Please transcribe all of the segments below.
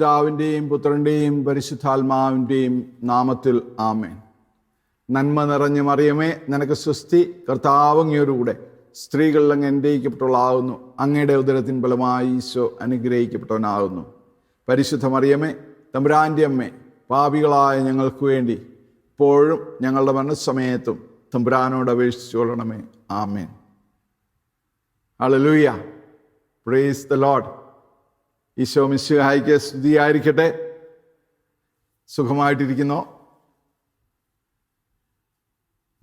പിതാവിന്റെയും പുത്രന്റെയും പരിശുദ്ധാത്മാവിന്റെയും നാമത്തിൽ ആമേൻ. നന്മ നിറഞ്ഞ മറിയമേ നിനക്ക് സ്വസ്തി കർത്താവങ്ങയോടുകൂടെ സ്ത്രീകളിൽ അങ്ങ് അനുഗ്രഹിക്കപ്പെട്ടവളാകുന്നു. അങ്ങയുടെ ഉദരത്തിൻ ബലമായി ഈശോ അനുഗ്രഹിക്കപ്പെട്ടവനാകുന്നു. പരിശുദ്ധ മറിയമേ തമ്പുരാന്റെ അമ്മേ പാപികളായ ഞങ്ങൾക്ക് വേണ്ടി ഇപ്പോഴും ഞങ്ങളുടെ മരണസമയത്തും തമ്പുരാനോട് അപേക്ഷിച്ചു കൊള്ളണമേ. ആമേൻ. ഹല്ലേലൂയ പ്രേസ് ദ ലോഡ് ഈശോ മിശിഹായിക്ക് സ്തുതിയായിരിക്കട്ടെ. സുഖമായിട്ടിരിക്കുന്നു.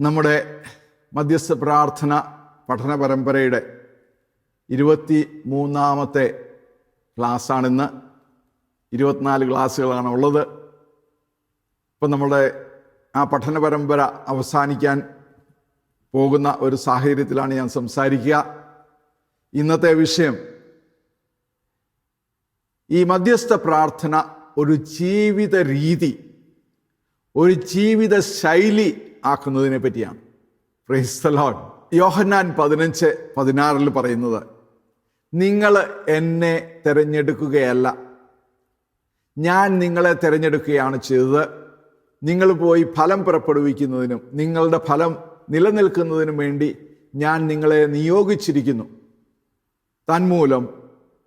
നമ്മുടെ മധ്യസ്ഥ പ്രാർത്ഥന പഠന പരമ്പരയുടെ ഇരുപത്തി മൂന്നാമത്തെ ക്ലാസ്സാണിന്ന്. ഇരുപത്തിനാല് ക്ലാസ്സുകളാണ് ഉള്ളത്. ഇപ്പം നമ്മുടെ ആ പഠന പരമ്പര അവസാനിക്കാൻ പോകുന്ന ഒരു സാഹചര്യത്തിലാണ് ഞാൻ സംസാരിക്കുക. ഇന്നത്തെ വിഷയം ഈ മധ്യസ്ഥ പ്രാർത്ഥന ഒരു ജീവിത രീതി ഒരു ജീവിത ശൈലി ആക്കുന്നതിനെ പറ്റിയാണ്. ക്രൈസ്തലോൺ യോഹന്നാൻ പതിനഞ്ച് പതിനാറിൽ പറയുന്നത് നിങ്ങൾ എന്നെ തിരഞ്ഞെടുക്കുകയല്ല. ഞാൻ നിങ്ങളെ തിരഞ്ഞെടുക്കുകയാണ് ചെയ്തത്. നിങ്ങൾ പോയി ഫലം പുറപ്പെടുവിക്കുന്നതിനും നിങ്ങളുടെ ഫലം നിലനിൽക്കുന്നതിനും വേണ്ടി ഞാൻ നിങ്ങളെ നിയോഗിച്ചിരിക്കുന്നു. തന്മൂലം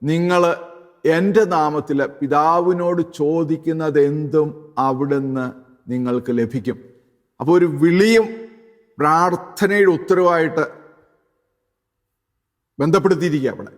നിങ്ങൾ എന്റെ നാമത്തിൽ പിതാവിനോട് ചോദിക്കുന്നത് എന്തും അവിടുന്ന് നിങ്ങൾക്ക് ലഭിക്കും. അപ്പോൾ ഒരു വിളിയും പ്രാർത്ഥനയുടെ ഉത്തരവായിട്ട് ബന്ധപ്പെടുത്തിയിരിക്കുക അവിടെ.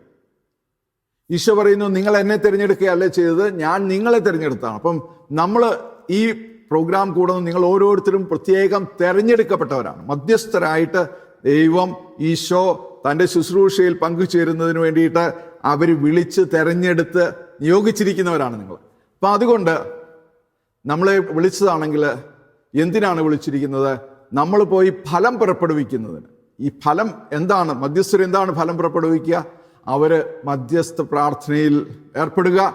ഈശോ പറയുന്നു നിങ്ങൾ എന്നെ തിരഞ്ഞെടുക്കുകയല്ല ചെയ്തത്? ഞാൻ നിങ്ങളെ തിരഞ്ഞെടുത്താണ്. അപ്പം നമ്മൾ ഈ പ്രോഗ്രാം കൂടുന്ന നിങ്ങൾ ഓരോരുത്തരും പ്രത്യേകം തിരഞ്ഞെടുക്കപ്പെട്ടവരാണ്. മധ്യസ്ഥരായിട്ട് ദൈവം ഈശോ തന്റെ ശുശ്രൂഷയിൽ പങ്കുചേരുന്നതിന് വേണ്ടിയിട്ട് അവർ വിളിച്ച് തെരഞ്ഞെടുത്ത് നിയോഗിച്ചിരിക്കുന്നവരാണ് നിങ്ങൾ. അപ്പം അതുകൊണ്ട് നമ്മളെ വിളിച്ചതാണെങ്കിൽ എന്തിനാണ് വിളിച്ചിരിക്കുന്നത്? നമ്മൾ പോയി ഫലം പുറപ്പെടുവിക്കുന്നതിന്. ഈ ഫലം എന്താണ്? മധ്യസ്ഥർ എന്താണ് ഫലം പുറപ്പെടുവിക്കുക? അവർ മധ്യസ്ഥ പ്രാർത്ഥനയിൽ ഏർപ്പെടുക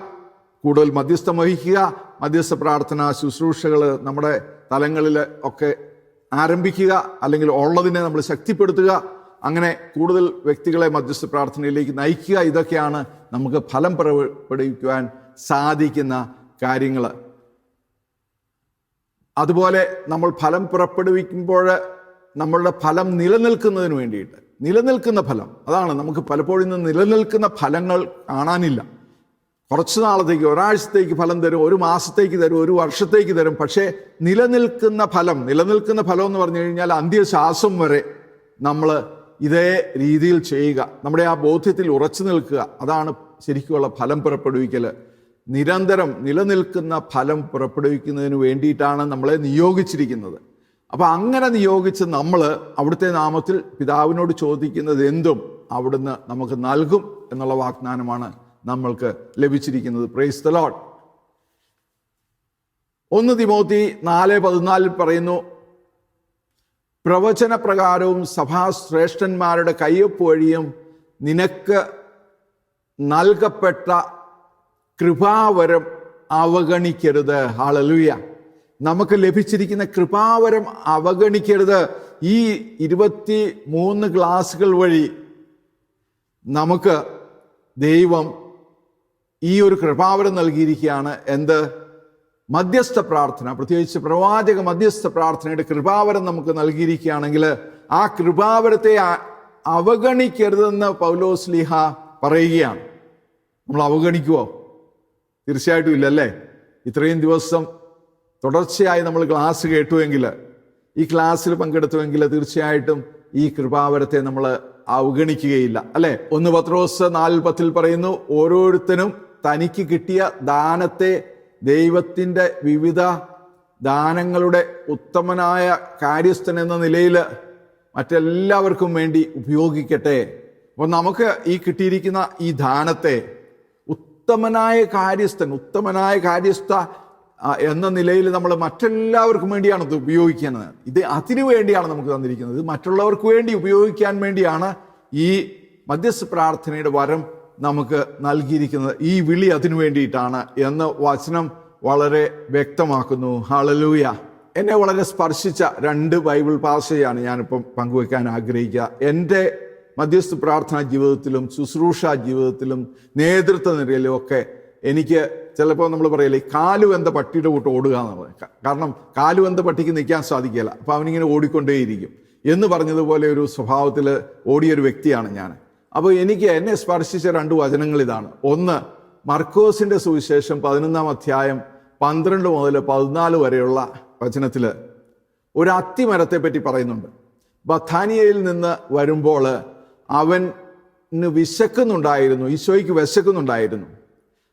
കൂടുതൽ മധ്യസ്ഥം വഹിക്കുക മധ്യസ്ഥ പ്രാർത്ഥന ശുശ്രൂഷകൾ നമ്മുടെ തലങ്ങളിൽ ഒക്കെ ആരംഭിക്കുക അല്ലെങ്കിൽ ഉള്ളതിനെ നമ്മൾ ശക്തിപ്പെടുത്തുക അങ്ങനെ കൂടുതൽ വ്യക്തികളെ മധ്യസ്ഥ പ്രാർത്ഥനയിലേക്ക് നയിക്കുക. ഇതൊക്കെയാണ് നമുക്ക് ഫലം പുറപ്പെടുവിക്കുവാൻ സാധിക്കുന്ന കാര്യങ്ങൾ. അതുപോലെ നമ്മൾ ഫലം പുറപ്പെടുവിക്കുമ്പോൾ നമ്മളുടെ ഫലം നിലനിൽക്കുന്നതിന് വേണ്ടിയിട്ട്. നിലനിൽക്കുന്ന ഫലം. അതാണ് നമുക്ക് പലപ്പോഴും ഇന്ന് നിലനിൽക്കുന്ന ഫലങ്ങൾ കാണാനില്ല. കുറച്ച് നാളത്തേക്ക് ഒരാഴ്ചത്തേക്ക് ഫലം തരും ഒരു മാസത്തേക്ക് തരും ഒരു വർഷത്തേക്ക് തരും. പക്ഷേ നിലനിൽക്കുന്ന ഫലം നിലനിൽക്കുന്ന ഫലം എന്ന് പറഞ്ഞു കഴിഞ്ഞാൽ അന്ത്യശ്വാസം വരെ നമ്മൾ ഇതേ രീതിയിൽ ചെയ്യുക. നമ്മുടെ ആ ബോധ്യത്തിൽ ഉറച്ചു നിൽക്കുക. അതാണ് ശരിക്കുമുള്ള ഫലം പുറപ്പെടുവിക്കൽ. നിരന്തരം നിലനിൽക്കുന്ന ഫലം പുറപ്പെടുവിക്കുന്നതിന് വേണ്ടിയിട്ടാണ് നമ്മളെ നിയോഗിച്ചിരിക്കുന്നത്. അപ്പോൾ അങ്ങനെ നിയോഗിച്ച് നമ്മൾ അവിടുത്തെ നാമത്തിൽ പിതാവിനോട് ചോദിക്കുന്നത് എന്തും അവിടുന്ന് നമുക്ക് നൽകും എന്നുള്ള വാഗ്ദാനമാണ് നമ്മൾക്ക് ലഭിച്ചിരിക്കുന്നത്. പ്രൈസ് ദ ലോഡ് ഒന്ന് തിമോത്തി നാല് പതിനാലിൽ പറയുന്നു പ്രവചന പ്രകാരവും സഭാശ്രേഷ്ഠന്മാരുടെ കയ്യൊപ്പ് വഴിയും നിനക്ക് നൽകപ്പെട്ട കൃപാവരം അവഗണിക്കരുത്. ഹാളലൂയ നമുക്ക് ലഭിച്ചിരിക്കുന്ന കൃപാവരം അവഗണിക്കരുത്. ഈ ഇരുപത്തി മൂന്ന് ക്ലാസ്സുകൾ വഴി നമുക്ക് ദൈവം ഈ ഒരു കൃപാവരം നൽകിയിരിക്കുകയാണ്. എന്ത്? മധ്യസ്ഥ പ്രാർത്ഥന പ്രത്യേകിച്ച് പ്രവാചക മധ്യസ്ഥ പ്രാർത്ഥനയുടെ കൃപാവരം നമുക്ക് നൽകിയിരിക്കുകയാണെങ്കിൽ ആ കൃപാവരത്തെ അവഗണിക്കരുതെന്ന് പൗലോസ് ലിഹ പറയുകയാണ്. നമ്മൾ അവഗണിക്കുവോ? തീർച്ചയായിട്ടും ഇല്ലല്ലേ? ഇത്രയും ദിവസം തുടർച്ചയായി നമ്മൾ ക്ലാസ് കേട്ടുവെങ്കിൽ ഈ ക്ലാസ്സിൽ പങ്കെടുത്തുവെങ്കിൽ തീർച്ചയായിട്ടും ഈ കൃപാവരത്തെ നമ്മൾ അവഗണിക്കുകയില്ല. അല്ലെ? ഒന്ന് പത്രോസ് നാല് പത്തിൽ പറയുന്നു ഓരോരുത്തരും തനിക്ക് കിട്ടിയ ദാനത്തെ ദൈവത്തിന്റെ വിവിധ ദാനങ്ങളുടെ ഉത്തമനായ കാര്യസ്ഥൻ എന്ന നിലയിൽ മറ്റെല്ലാവർക്കും വേണ്ടി ഉപയോഗിക്കട്ടെ. അപ്പോൾ നമുക്ക് ഈ കിട്ടിയിരിക്കുന്ന ഈ ദാനത്തെ ഉത്തമനായ കാര്യസ്ഥൻ ഉത്തമനായ കാര്യസ്ഥ എന്ന നിലയിൽ നമ്മൾ മറ്റെല്ലാവർക്കും വേണ്ടിയാണ് ഇത് ഉപയോഗിക്കുന്നത്. ഇത് അതിനു വേണ്ടിയാണ് നമുക്ക് തന്നിരിക്കുന്നത്. ഇത് മറ്റുള്ളവർക്ക് വേണ്ടി ഉപയോഗിക്കാൻ വേണ്ടിയാണ് ഈ മധ്യസ്ഥ പ്രാർത്ഥനയുടെ വരം നമുക്ക് നൽകിയിരിക്കുന്നത് ഈ വിളി അതിനു വേണ്ടിയിട്ടാണ് എന്ന് വചനം വളരെ വ്യക്തമാക്കുന്നു. ഹാളലൂയ എന്നെ വളരെ സ്പർശിച്ച രണ്ട് ബൈബിൾ പാസയാണ് ഞാനിപ്പം പങ്കുവെക്കാൻ ആഗ്രഹിക്കുക. എന്റെ മധ്യസ്ഥ പ്രാർത്ഥനാ ജീവിതത്തിലും ശുശ്രൂഷ ജീവിതത്തിലും നേതൃത്വ നിരയിലും ഒക്കെ എനിക്ക് ചിലപ്പോൾ നമ്മൾ പറയില്ലേ കാലു വെന്ത പട്ടിയുടെ കൂട്ട് ഓടുക എന്ന് ക- കാരണം കാലു വെന്ത പട്ടിക്ക് നിൽക്കാൻ സാധിക്കില്ല അപ്പം അവനിങ്ങനെ ഓടിക്കൊണ്ടേയിരിക്കും. എന്ന് പറഞ്ഞതുപോലെ ഒരു സ്വഭാവത്തിൽ ഓടിയൊരു വ്യക്തിയാണ് ഞാൻ. അപ്പോൾ എനിക്ക് എന്നെ സ്പർശിച്ച രണ്ട് വചനങ്ങൾ ഇതാണ്. ഒന്ന് മർക്കോസിന്റെ സുവിശേഷം പതിനൊന്നാം അധ്യായം പന്ത്രണ്ട് മുതൽ പതിനാല് വരെയുള്ള വചനത്തിൽ ഒരു അത്തിമരത്തെ പറ്റി പറയുന്നുണ്ട്. ബഥാനിയയിൽ നിന്ന് വരുമ്പോൾ അവന് വിശക്കുന്നുണ്ടായിരുന്നു ഈശോയ്ക്ക് വിശക്കുന്നുണ്ടായിരുന്നു.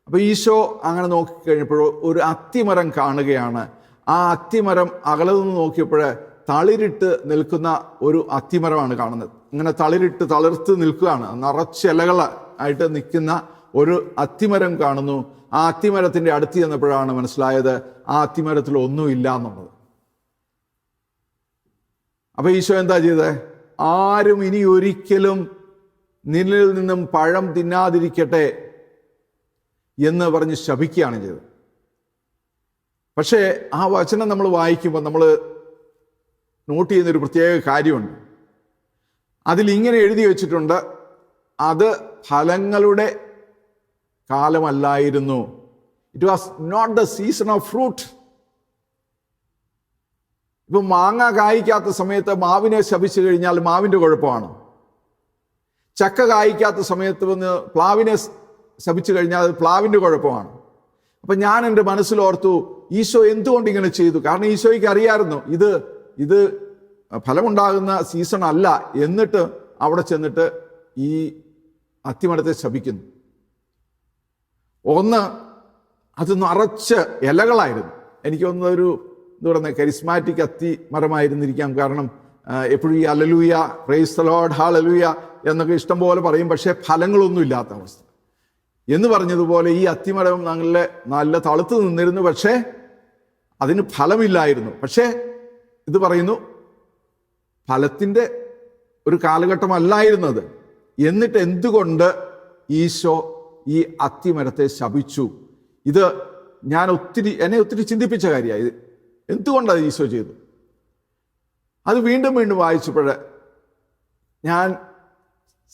അപ്പോൾ ഈശോ അങ്ങനെ നോക്കിക്കഴിഞ്ഞപ്പോൾ ഒരു അത്തിമരം കാണുകയാണ്. ആ അത്തിമരം അകലെ നിന്ന് നോക്കിയപ്പോൾ തളിരിട്ട് നിൽക്കുന്ന ഒരു അത്തിമരമാണ് കാണുന്നത്. ഇങ്ങനെ തളിരിട്ട് തളിർത്ത് നിൽക്കുകയാണ്. നിറച്ചിലകൾ ആയിട്ട് നിൽക്കുന്ന ഒരു അത്തിമരം കാണുന്നു. ആ അത്തിമരത്തിന്റെ അടുത്ത് ചെന്നപ്പോഴാണ് മനസ്സിലായത് ആ അത്തിമരത്തിൽ ഒന്നുമില്ല എന്നുള്ളത്. അപ്പൊ ഈശോ എന്താ ചെയ്തത് ആരും ഇനി ഒരിക്കലും നിന്നിൽ നിന്നും പഴം തിന്നാതിരിക്കട്ടെ എന്ന് പറഞ്ഞ് ശപിക്കുകയാണ് ചെയ്തത്. പക്ഷേ ആ വചനം നമ്മൾ വായിക്കുമ്പോൾ നമ്മൾ നോട്ട് ചെയ്യുന്നൊരു പ്രത്യേക കാര്യമുണ്ട്. അതിൽ ഇങ്ങനെ എഴുതി വെച്ചിട്ടുണ്ട് അത് ഫലങ്ങളുടെ കാലമല്ലായിരുന്നു. It was not the season of fruit ഇപ്പൊ മാങ്ങ കായ്ക്കാത്ത സമയത്ത് മാവിനെ ശപിച്ചു കഴിഞ്ഞാൽ മാവിന്റെ കുഴപ്പമാണ്? ചക്ക കായ്ക്കാത്ത സമയത്ത് വന്ന് പ്ലാവിനെ ശപിച്ചു കഴിഞ്ഞാൽ അത് പ്ലാവിന്റെ കുഴപ്പമാണ്? അപ്പൊ ഞാൻ എന്റെ മനസ്സിലോർത്തു ഈശോ എന്തുകൊണ്ട് ഇങ്ങനെ ചെയ്തു? കാരണം ഈശോയ്ക്ക് അറിയാമായിരുന്നു ഇത് ഇത് ഫലമുണ്ടാകുന്ന സീസൺ അല്ല എന്നിട്ട് അവിടെ ചെന്നിട്ട് ഈ അത്തിമരത്തെ ശപിക്കുന്നു. ഒന്ന് അത് നിറച്ച് ഇലകളായിരുന്നു. എനിക്ക് തോന്നുന്നത് ഒരു പറയുന്നത് കരിസ്മാറ്റിക് അത്തി മരമായിരുന്നിരിക്കാം കാരണം എപ്പോഴും ഈ അലലൂയ പ്രൈസ് ലോഡ് ഹാലലൂയ എന്നൊക്കെ ഇഷ്ടം പോലെ പറയും. പക്ഷേ ഫലങ്ങളൊന്നും ഇല്ലാത്ത അവസ്ഥ. എന്ന് പറഞ്ഞതുപോലെ ഈ അത്തിമരം നല്ല നല്ല തളുത്ത് നിന്നിരുന്നു. പക്ഷേ അതിന് ഫലമില്ലായിരുന്നു. പക്ഷേ ഇത് പറയുന്നു ഫലത്തിന്റെ ഒരു കാലഘട്ടമല്ലായിരുന്നത്. എന്നിട്ട് എന്തുകൊണ്ട് ഈശോ ഈ അത്തിമരത്തെ ശപിച്ചു? ഇത് ഞാൻ ഒത്തിരി എന്നെ ഒത്തിരി ചിന്തിപ്പിച്ച കാര്യമായി. എന്തുകൊണ്ടത് ഈശോ ചെയ്തു? അത് വീണ്ടും വീണ്ടും വായിച്ചപ്പോൾ ഞാൻ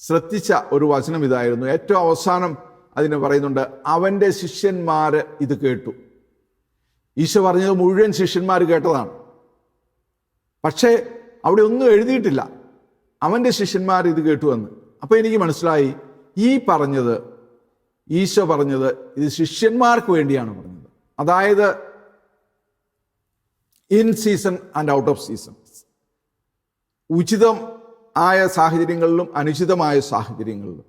ശ്രദ്ധിച്ച ഒരു വചനം ഇതായിരുന്നു. ഏറ്റവും അവസാനം അതിന് പറയുന്നുണ്ട് അവന്റെ ശിഷ്യന്മാർ ഇത് കേട്ടു. ഈശോ പറഞ്ഞത് മുഴുവൻ ശിഷ്യന്മാർ കേട്ടതാണ്. പക്ഷേ അവിടെ ഒന്നും എഴുതിയിട്ടില്ല. അവന്റെ ശിഷ്യന്മാർ ഇത് കേട്ടു എന്ന് അപ്പോൾ എനിക്ക് മനസ്സിലായി ഈ പറഞ്ഞത് ഈശോ പറഞ്ഞത് ഇത് ശിഷ്യന്മാർക്ക് വേണ്ടിയാണ് പറഞ്ഞത്. അതായത് in season and out of season ഉചിതം ആയ സാഹചര്യങ്ങളിലും അനുചിതമായ സാഹചര്യങ്ങളിലും.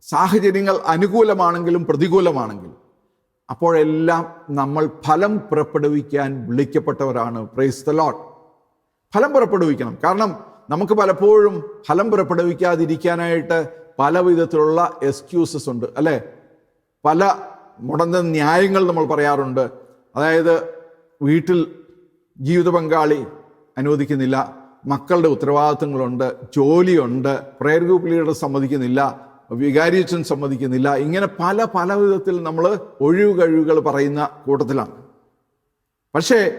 സാഹചര്യങ്ങൾ അനുകൂലമാണെങ്കിലും പ്രതികൂലമാണെങ്കിലും അപ്പോഴെല്ലാം നമ്മൾ ഫലം പുറപ്പെടുവിക്കാൻ വിളിക്കപ്പെട്ടവരാണ്. പ്രൈസ് ദ ലോട്ട് ഫലം പുറപ്പെടുവിക്കണം. കാരണം നമുക്ക് പലപ്പോഴും ഫലം പുറപ്പെടുവിക്കാതിരിക്കാനായിട്ട് പല വിധത്തിലുള്ള എക്സ്ക്യൂസസ് ഉണ്ട് അല്ലേ? പല മുടന്ത ന്യായങ്ങൾ നമ്മൾ പറയാറുണ്ട്. അതായത് വീട്ടിൽ ജീവിത പങ്കാളി അനുവദിക്കുന്നില്ല മക്കളുടെ ഉത്തരവാദിത്തങ്ങളുണ്ട് ജോലിയുണ്ട് പ്രയർ ഗ്രൂപ്പ് ലീഡർ സമ്മതിക്കുന്നില്ല വികാരിയച്ഛൻ സമ്മതിക്കുന്നില്ല. ഇങ്ങനെ പല പല വിധത്തിൽ നമ്മൾ ഒഴിവ് കഴിവുകൾ പറയുന്ന കൂട്ടത്തിലാണ്. പക്ഷേ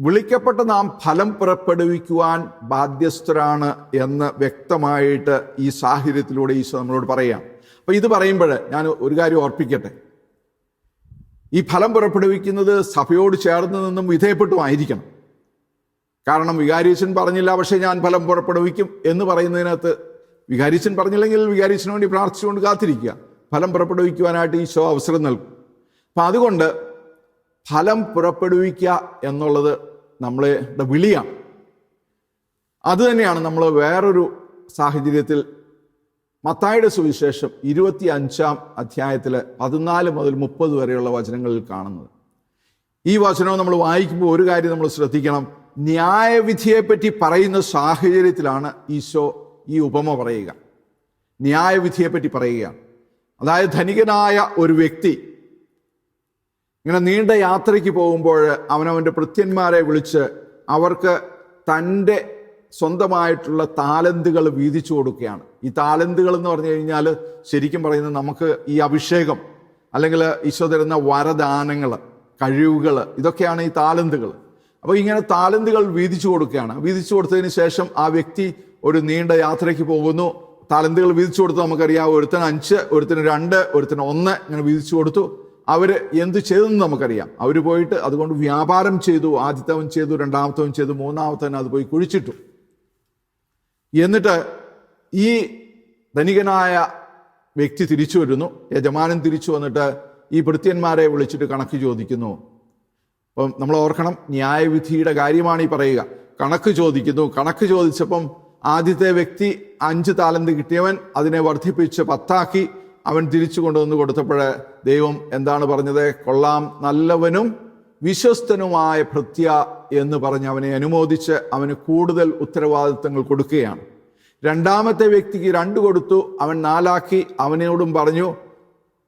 വിളിക്കപ്പെട്ട നാം ഫലം പുറപ്പെടുവിക്കുവാൻ ബാധ്യസ്ഥരാണ് എന്ന് വ്യക്തമായിട്ട് ഈ സാഹചര്യത്തിലൂടെ ഈശോ നമ്മളോട് പറയാം. അപ്പം ഇത് പറയുമ്പോൾ ഞാൻ ഒരു കാര്യം ഓർപ്പിക്കട്ടെ. ഈ ഫലം പുറപ്പെടുവിക്കുന്നത് സഭയോട് ചേർന്ന് നിന്നും വിധേയപ്പെട്ടുമായിരിക്കണം കാരണം വികാരീശൻ പറഞ്ഞില്ല പക്ഷേ ഞാൻ ഫലം പുറപ്പെടുവിക്കും എന്ന് പറയുന്നതിനകത്ത് വികാരീച്ചൻ പറഞ്ഞില്ലെങ്കിൽ വികാരീച്ചന് വേണ്ടി പ്രാർത്ഥിച്ചുകൊണ്ട് കാത്തിരിക്കുക. ഫലം പുറപ്പെടുവിക്കുവാനായിട്ട് ഈശോ അവസരം നൽകും. അപ്പം അതുകൊണ്ട് ഫലം പുറപ്പെടുവിക്കുക എന്നുള്ളത് നമ്മളെ വിളിയാണ്. അതുതന്നെയാണ് നമ്മൾ വേറൊരു സാഹചര്യത്തിൽ മത്തായുടെ സുവിശേഷം ഇരുപത്തി അഞ്ചാം അധ്യായത്തിൽ പതിനാല് മുതൽ മുപ്പത് വരെയുള്ള വചനങ്ങളിൽ കാണുന്നത്. ഈ വചനം നമ്മൾ വായിക്കുമ്പോൾ ഒരു കാര്യം നമ്മൾ ശ്രദ്ധിക്കണം. ന്യായവിധിയെപ്പറ്റി പറയുന്ന സാഹചര്യത്തിലാണ് ഈശോ ഈ ഉപമ പറയുക. ന്യായവിധിയെപ്പറ്റി പറയുകയാണ് അതായത് ധനികനായ ഒരു വ്യക്തി ഇങ്ങനെ നീണ്ട യാത്രയ്ക്ക് പോകുമ്പോൾ അവനവന്റെ ഭൃത്യന്മാരെ വിളിച്ച് അവർക്ക് തന്റെ സ്വന്തമായിട്ടുള്ള താലന്തുകൾ വീതിച്ചു കൊടുക്കുകയാണ്. ഈ താലന്തുകൾ എന്ന് പറഞ്ഞു കഴിഞ്ഞാൽ ശരിക്കും പറയുന്നത് നമുക്ക് ഈ അഭിഷേകം അല്ലെങ്കിൽ ഈശോ തരുന്ന വരദാനങ്ങൾ കഴിവുകൾ ഇതൊക്കെയാണ് ഈ താലന്തുകൾ. അപ്പോൾ ഇങ്ങനെ താലന്തുകൾ വീതിച്ചു കൊടുക്കുകയാണ്. വീതിച്ചു കൊടുത്തതിന് ശേഷം ആ വ്യക്തി ഒരു നീണ്ട യാത്രയ്ക്ക് പോകുന്നു. തലന്തുകൾ വിധിച്ചു കൊടുത്തു നമുക്കറിയാം. ഒരുത്തന് അഞ്ച് ഒരുത്തിന് രണ്ട് ഒരുത്തിന് ഒന്ന് ഇങ്ങനെ വിധിച്ചു കൊടുത്തു. അവർ എന്ത് ചെയ്തെന്ന് നമുക്കറിയാം. അവർ പോയിട്ട് അതുകൊണ്ട് വ്യാപാരം ചെയ്തു. ആദ്യത്തവൻ ചെയ്തു രണ്ടാമത്തവൻ ചെയ്തു മൂന്നാമത്തവൻ അത് പോയി കുഴിച്ചിട്ടു. എന്നിട്ട് ഈ ധനികനായ വ്യക്തി തിരിച്ചു വരുന്നു. യജമാനൻ തിരിച്ചു വന്നിട്ട് ഈ ഭൃത്യന്മാരെ വിളിച്ചിട്ട് കണക്ക് ചോദിക്കുന്നു. അപ്പം നമ്മൾ ഓർക്കണം ന്യായവിധിയുടെ കാര്യമാണ് ഈ പറയുക. കണക്ക് ചോദിക്കുന്നു. കണക്ക് ചോദിച്ചപ്പം ആദ്യത്തെ വ്യക്തി അഞ്ച് താലന്ത് കിട്ടിയവൻ അതിനെ വർദ്ധിപ്പിച്ച് പത്താക്കി അവൻ തിരിച്ചു കൊണ്ടുവന്ന് കൊടുത്തപ്പോൾ ദൈവം എന്താണ് പറഞ്ഞത്? കൊള്ളാം നല്ലവനും വിശ്വസ്തനുമായ ഭൃത്യ എന്ന് പറഞ്ഞ് അവനെ അനുമോദിച്ച് അവന് കൂടുതൽ ഉത്തരവാദിത്തങ്ങൾ കൊടുക്കുകയാണ്. രണ്ടാമത്തെ വ്യക്തിക്ക് രണ്ട് കൊടുത്തു അവൻ നാലാക്കി. അവനോടും പറഞ്ഞു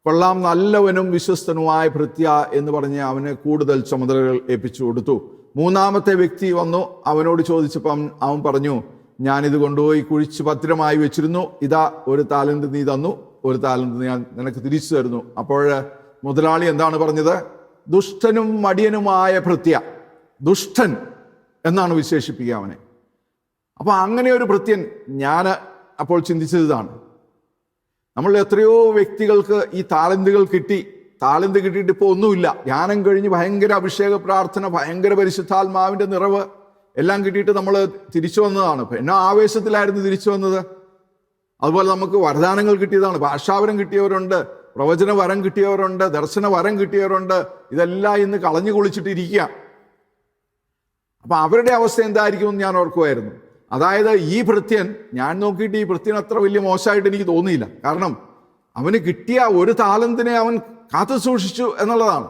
കൊള്ളാം നല്ലവനും വിശ്വസ്തനുമായ ഭൃത്യ എന്ന് പറഞ്ഞ് അവന് കൂടുതൽ ചുമതലകൾ ഏൽപ്പിച്ചു കൊടുത്തു. മൂന്നാമത്തെ വ്യക്തി വന്നു അവനോട് ചോദിച്ചപ്പം അവൻ പറഞ്ഞു ഞാനിത് കൊണ്ടുപോയി കുഴിച്ച് ഭദ്രമായി വെച്ചിരുന്നു. ഇതാ ഒരു താലന്റ് നീ തന്നു. ഒരു താലന്റ് ഞാൻ നിനക്ക് തിരിച്ചു തരുന്നു. അപ്പോൾ മുതലാളി എന്താണ് പറഞ്ഞത്? ദുഷ്ടനും മടിയനുമായ ഭൃത്യ ദുഷ്ടൻ എന്നാണ് വിശേഷിപ്പിക്കുക അവനെ. അപ്പോൾ അങ്ങനെ ഒരു ഭൃത്യൻ ഞാൻ അപ്പോൾ ചിന്തിച്ചത് ഇതാണ് നമ്മൾ എത്രയോ വ്യക്തികൾക്ക് ഈ താലന്തുകൾ കിട്ടി. താലന്ത് കിട്ടിയിട്ട് ഇപ്പോൾ ഒന്നുമില്ല. ധ്യാനം കഴിഞ്ഞ് ഭയങ്കര അഭിഷേക പ്രാർത്ഥന ഭയങ്കര പരിശുദ്ധാത്മാവിന്റെ നിറവ്. എല്ലാം കിട്ടിയിട്ട് നമ്മൾ തിരിച്ചു വന്നതാണ്. എന്നാ ആവേശത്തിലായിരുന്നു തിരിച്ചു വന്നത്? അതുപോലെ നമുക്ക് വരദാനങ്ങൾ കിട്ടിയതാണ്. ഭാഷാവരം കിട്ടിയവരുണ്ട് പ്രവചന വരം കിട്ടിയവരുണ്ട് ദർശന വരം കിട്ടിയവരുണ്ട്. ഇതെല്ലാം ഇന്ന് കളഞ്ഞു കുളിച്ചിട്ടിരിക്കുക. അപ്പൊ അവരുടെ അവസ്ഥ എന്തായിരിക്കുമെന്ന് ഞാൻ ഓർക്കുമായിരുന്നു അതായത് ഈ ഭൃത്യൻ ഞാൻ നോക്കിയിട്ട് ഈ ഭൃത്യൻ അത്ര വലിയ മോശമായിട്ട് എനിക്ക് തോന്നിയില്ല. കാരണം അവന് കിട്ടിയ ഒരു താലന്തിനെ അവൻ കാത്തു സൂക്ഷിച്ചു എന്നുള്ളതാണ്.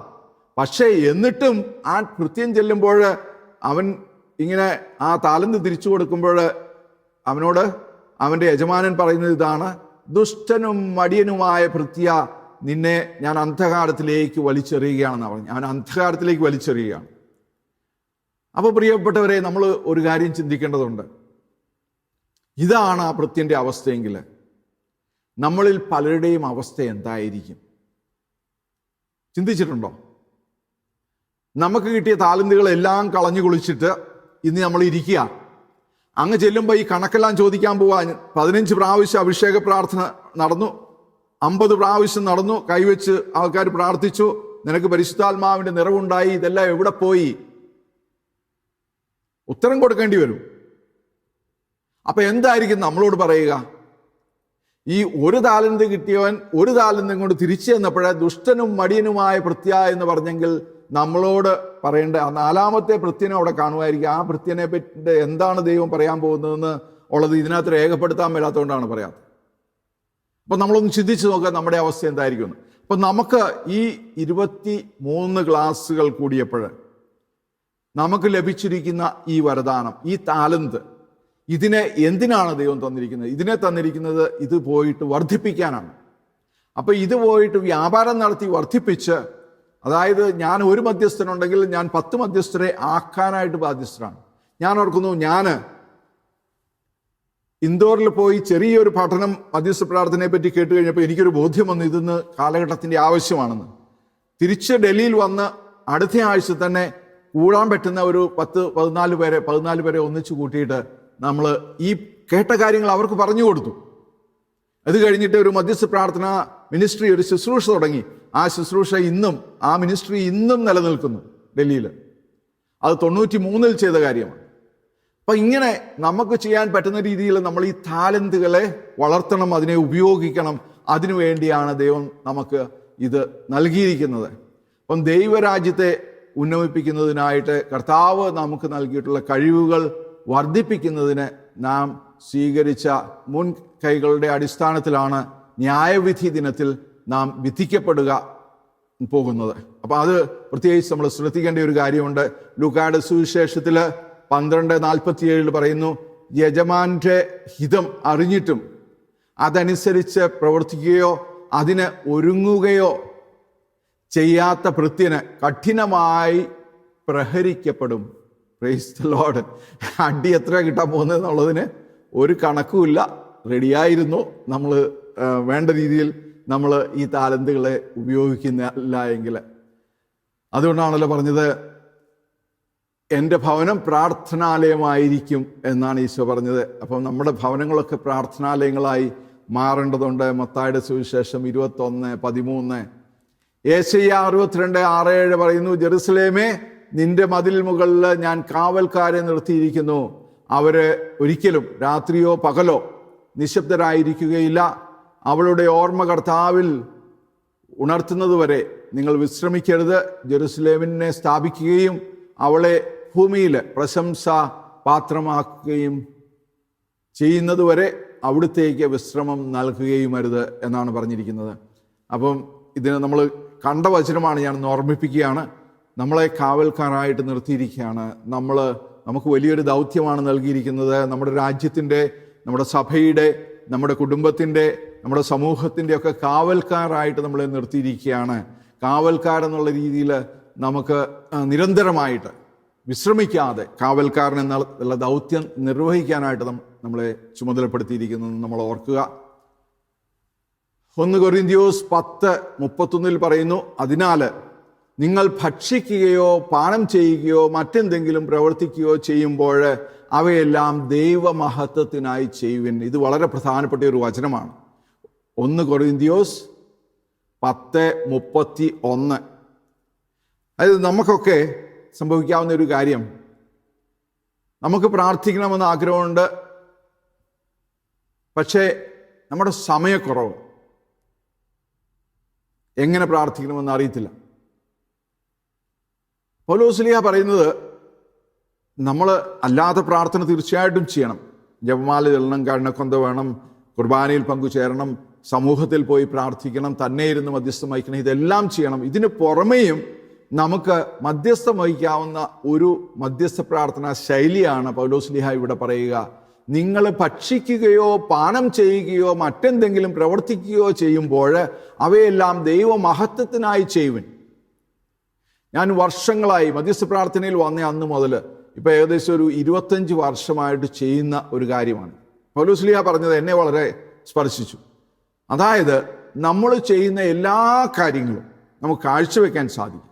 പക്ഷേ എന്നിട്ടും ആ ഭൃത്യൻ ചെല്ലുമ്പോൾ അവൻ ഇങ്ങനെ ആ താലന്ത് തിരിച്ചു കൊടുക്കുമ്പോൾ അവനോട് അവന്റെ യജമാനൻ പറയുന്നത് ഇതാണ് ദുഷ്ടനും മടിയനുമായ ഭൃത്യ നിന്നെ ഞാൻ അന്ധകാരത്തിലേക്ക് വലിച്ചെറിയുകയാണെന്ന് പറഞ്ഞു അവൻ അന്ധകാരത്തിലേക്ക് വലിച്ചെറിയുകയാണ്. അപ്പോൾ പ്രിയപ്പെട്ടവരെ നമ്മൾ ഒരു കാര്യം ചിന്തിക്കേണ്ടതുണ്ട്. ഇതാണ് ആ ഭൃത്യന്റെ അവസ്ഥയെങ്കിൽ നമ്മളിൽ പലരുടെയും അവസ്ഥ എന്തായിരിക്കും? ചിന്തിച്ചിട്ടുണ്ടോ? നമുക്ക് കിട്ടിയ താലന്തുകളെല്ലാം കളഞ്ഞു കുളിച്ചിട്ട് ഇന്ന് നമ്മൾ ഇരിക്കുക. അങ്ങ് ചെല്ലുമ്പോൾ ഈ കണക്കെല്ലാം ചോദിക്കാൻ പോവാൻ പതിനഞ്ച് പ്രാവശ്യം അഭിഷേക പ്രാർത്ഥന നടന്നു. അമ്പത് പ്രാവശ്യം നടന്നു. കൈവച്ച് ആൾക്കാർ പ്രാർത്ഥിച്ചു. നിനക്ക് പരിശുദ്ധാത്മാവിന്റെ നിറവുണ്ടായി. ഇതെല്ലാം എവിടെ പോയി? ഉത്തരം കൊടുക്കേണ്ടി വരും. അപ്പൊ എന്തായിരിക്കും നമ്മളോട് പറയുക? ഈ ഒരു താലന്ത് കിട്ടിയവൻ ഒരു താലന്തും കൊണ്ട് തിരിച്ചു ചെന്നപ്പോഴേ ദുഷ്ടനും മടിയനുമായ പ്രത്യ എന്ന് പറഞ്ഞെങ്കിൽ നമ്മളോട് പറയേണ്ട നാലാമത്തെ ഭൃത്യനെ അവിടെ കാണുമായിരിക്കും. ആ ഭൃത്യനെ പറ്റി എന്താണ് ദൈവം പറയാൻ പോകുന്നതെന്ന് ഉള്ളത് ഇതിനകത്ത് രേഖപ്പെടുത്താൻ മേലാത്തതുകൊണ്ടാണ് പറയാത്തത്. അപ്പം നമ്മളൊന്ന് ചിന്തിച്ച് നോക്കുക നമ്മുടെ അവസ്ഥ എന്തായിരിക്കും അപ്പം നമുക്ക് ഈ ഇരുപത്തി മൂന്ന് ക്ലാസ്സുകൾ കൂടിയപ്പോൾ നമുക്ക് ലഭിച്ചിരിക്കുന്ന ഈ വരദാനം ഈ താലന്ത് ഇതിനെ എന്തിനാണ് ദൈവം തന്നിരിക്കുന്നത്? ഇതിനെ തന്നിരിക്കുന്നത് ഇത് പോയിട്ട് വർദ്ധിപ്പിക്കാനാണ്. അപ്പോൾ ഇത് പോയിട്ട് വ്യാപാരം നടത്തി വർദ്ധിപ്പിച്ച് അതായത് ഞാൻ ഒരു മധ്യസ്ഥനുണ്ടെങ്കിൽ ഞാൻ പത്ത് മധ്യസ്ഥരെ ആക്കാനായിട്ട് ബാധ്യസ്ഥരാണ്. ഞാൻ ഓർക്കുന്നു ഞാൻ ഇൻഡോറിൽ പോയി ചെറിയൊരു പഠനം മധ്യസ്ഥ പ്രാർത്ഥനയെ പറ്റി കേട്ട് കഴിഞ്ഞപ്പോൾ എനിക്കൊരു ബോധ്യം വന്നു ഇതിന്ന് കാലഘട്ടത്തിന്റെ ആവശ്യമാണെന്ന്. തിരിച്ച് ഡൽഹിയിൽ വന്ന് അടുത്ത ആഴ്ച തന്നെ കൂടാൻ പറ്റുന്ന ഒരു പത്ത് പതിനാല് പേരെ പതിനാല് പേരെ ഒന്നിച്ചു കൂട്ടിയിട്ട് നമ്മൾ ഈ കേട്ട കാര്യങ്ങൾ അവർക്ക് പറഞ്ഞു കൊടുത്തു. അത് കഴിഞ്ഞിട്ട് ഒരു മധ്യസ്ഥ പ്രാർത്ഥന മിനിസ്ട്രി ഒരു ശുശ്രൂഷ തുടങ്ങി. ആ ശുശ്രൂഷ ഇന്നും ആ മിനിസ്ട്രി ഇന്നും നിലനിൽക്കുന്നു ഡൽഹിയിൽ. അത് തൊണ്ണൂറ്റി മൂന്നിൽ ചെയ്ത കാര്യമാണ്. അപ്പൊ ഇങ്ങനെ നമുക്ക് ചെയ്യാൻ പറ്റുന്ന രീതിയിൽ നമ്മൾ ഈ താലന്തുകളെ വളർത്തണം അതിനെ ഉപയോഗിക്കണം. അതിനു വേണ്ടിയാണ് ദൈവം നമുക്ക് ഇത് നൽകിയിരിക്കുന്നത്. അപ്പം ദൈവരാജ്യത്തെ ഉന്നമിപ്പിക്കുന്നതിനായിട്ട് കർത്താവ് നമുക്ക് നൽകിയിട്ടുള്ള കഴിവുകൾ വർദ്ധിപ്പിക്കുന്നതിന് നാം സ്വീകരിച്ച മുൻകൈകളുടെ അടിസ്ഥാനത്തിലാണ് ന്യായവിധി ദിനത്തിൽ നാം വിധിക്കപ്പെടുക പോകുന്നത്. അപ്പൊ അത് പ്രത്യേകിച്ച് നമ്മൾ ശ്രദ്ധിക്കേണ്ട ഒരു കാര്യമുണ്ട്. ലുക്കാട് സുവിശേഷത്തിൽ പന്ത്രണ്ട് നാൽപ്പത്തിയേഴിൽ പറയുന്നു യജമാന്റെ ഹിതം അറിഞ്ഞിട്ടും അതനുസരിച്ച് പ്രവർത്തിക്കുകയോ അതിന് ഒരുങ്ങുകയോ ചെയ്യാത്ത ഭൃത്യന് കഠിനമായി പ്രഹരിക്കപ്പെടും. പ്രൈസ് അടി എത്ര കിട്ടാൻ പോകുന്നത് എന്നുള്ളതിന് ഒരു കണക്കുമില്ല. റെഡിയായിരുന്നു. നമ്മൾ വേണ്ട രീതിയിൽ നമ്മൾ ഈ താലന്തുകളെ ഉപയോഗിക്കുന്നില്ല എങ്കിൽ. അതുകൊണ്ടാണല്ലോ പറഞ്ഞത് എന്റെ ഭവനം പ്രാർത്ഥനാലയമായിരിക്കും എന്നാണ് ഈശോ പറഞ്ഞത്. അപ്പം നമ്മുടെ ഭവനങ്ങളൊക്കെ പ്രാർത്ഥനാലയങ്ങളായി മാറേണ്ടതുണ്ട്. മത്തായുടെ സുവിശേഷം ഇരുപത്തൊന്ന് പതിമൂന്ന്. ഏശയ്യ അറുപത്തിരണ്ട് ആറ് ഏഴ് പറയുന്നു ജെറുസലേമേ നിന്റെ മതിൽ മുകളിൽ ഞാൻ കാവൽക്കാരെ നിർത്തിയിരിക്കുന്നു. അവർ ഒരിക്കലും രാത്രിയോ പകലോ നിശബ്ദരായിരിക്കുകയില്ല. അവളുടെ ഓർമ്മ കർത്താവിൽ ഉണർത്തുന്നതുവരെ നിങ്ങൾ വിശ്രമിക്കരുത്. ജെറുസലേമിനെ സ്ഥാപിക്കുകയും അവളെ ഭൂമിയിൽ പ്രശംസ പാത്രമാക്കുകയും ചെയ്യുന്നതുവരെ അവിടുത്തേക്ക് വിശ്രമം നൽകുകയും അരുത് എന്നാണ് പറഞ്ഞിരിക്കുന്നത്. അപ്പം ഇതിന് നമ്മൾ കണ്ട വചനമാണ് ഞാൻ ഓർമ്മിപ്പിക്കുകയാണ്. നമ്മളെ കാവൽക്കാരായിട്ട് നിർത്തിയിരിക്കുകയാണ്. നമ്മൾ നമുക്ക് വലിയൊരു ദൗത്യമാണ് നൽകിയിരിക്കുന്നത്. നമ്മുടെ രാജ്യത്തിന്റെ നമ്മുടെ സഭയുടെ നമ്മുടെ കുടുംബത്തിന്റെ നമ്മുടെ സമൂഹത്തിന്റെ ഒക്കെ കാവൽക്കാരായിട്ട് നമ്മളെ നിർത്തിയിരിക്കുകയാണ്. കാവൽക്കാരെന്നുള്ള രീതിയിൽ നമുക്ക് നിരന്തരമായിട്ട് വിശ്രമിക്കാതെ കാവൽക്കാരൻ എന്നുള്ള ദൗത്യം നിർവഹിക്കാനായിട്ട് നമ്മളെ ചുമതലപ്പെടുത്തിയിരിക്കുന്നത് നമ്മൾ ഓർക്കുക. ഒന്ന് കൊറിന്ത്യോസ് പത്ത് മുപ്പത്തൊന്നിൽ പറയുന്നു അതിനാൽ നിങ്ങൾ ഭക്ഷിക്കുകയോ പാനം ചെയ്യുകയോ മറ്റെന്തെങ്കിലും പ്രവർത്തിക്കുകയോ ചെയ്യുമ്പോൾ അവയെല്ലാം ദൈവമഹത്വത്തിനായി ചെയ്യുവിൻ. ഇത് വളരെ പ്രധാനപ്പെട്ട ഒരു വചനമാണ്. ഒന്ന് കൊറിന്തിയോസ് പത്ത് മുപ്പത്തി ഒന്ന്. അതായത് നമുക്കൊക്കെ സംഭവിക്കാവുന്ന ഒരു കാര്യം. നമുക്ക് പ്രാർത്ഥിക്കണമെന്ന് ആഗ്രഹമുണ്ട്. പക്ഷേ നമ്മുടെ സമയക്കുറവ് എങ്ങനെ പ്രാർത്ഥിക്കണമെന്ന് അറിയത്തില്ല. പൗലോസ്ലിയ പറയുന്നത് നമ്മൾ അല്ലാതെ പ്രാർത്ഥന തീർച്ചയായിട്ടും ചെയ്യണം. ജപമാല ചെല്ലണം കണ്ണക്കൊന്ത വേണം കുർബാനയിൽ പങ്കുചേരണം സമൂഹത്തിൽ പോയി പ്രാർത്ഥിക്കണം തന്നെ ഇരുന്ന് മധ്യസ്ഥം വഹിക്കണം ഇതെല്ലാം ചെയ്യണം. ഇതിന് പുറമേയും നമുക്ക് മധ്യസ്ഥം വഹിക്കാവുന്ന ഒരു മധ്യസ്ഥ പ്രാർത്ഥനാ ശൈലിയാണ് പൗലോസ്ലിഹ ഇവിടെ പറയുക. നിങ്ങൾ ഭക്ഷിക്കുകയോ പാനം ചെയ്യുകയോ മറ്റെന്തെങ്കിലും പ്രവർത്തിക്കുകയോ ചെയ്യുമ്പോൾ അവയെല്ലാം ദൈവമഹത്വത്തിനായി ചെയ്യുവിൻ. ഞാൻ വർഷങ്ങളായി മധ്യസ്ഥ പ്രാർത്ഥനയിൽ വന്ന അന്ന് മുതൽ. ഇപ്പം ഏകദേശം ഒരു ഇരുപത്തഞ്ച് വർഷമായിട്ട് ചെയ്യുന്ന ഒരു കാര്യമാണ്. പൗലോസ്ലിയ പറഞ്ഞത് എന്നെ വളരെ സ്പർശിച്ചു. അതായത് നമ്മൾ ചെയ്യുന്ന എല്ലാ കാര്യങ്ങളും നമുക്ക് കാഴ്ചവെക്കാൻ സാധിക്കും.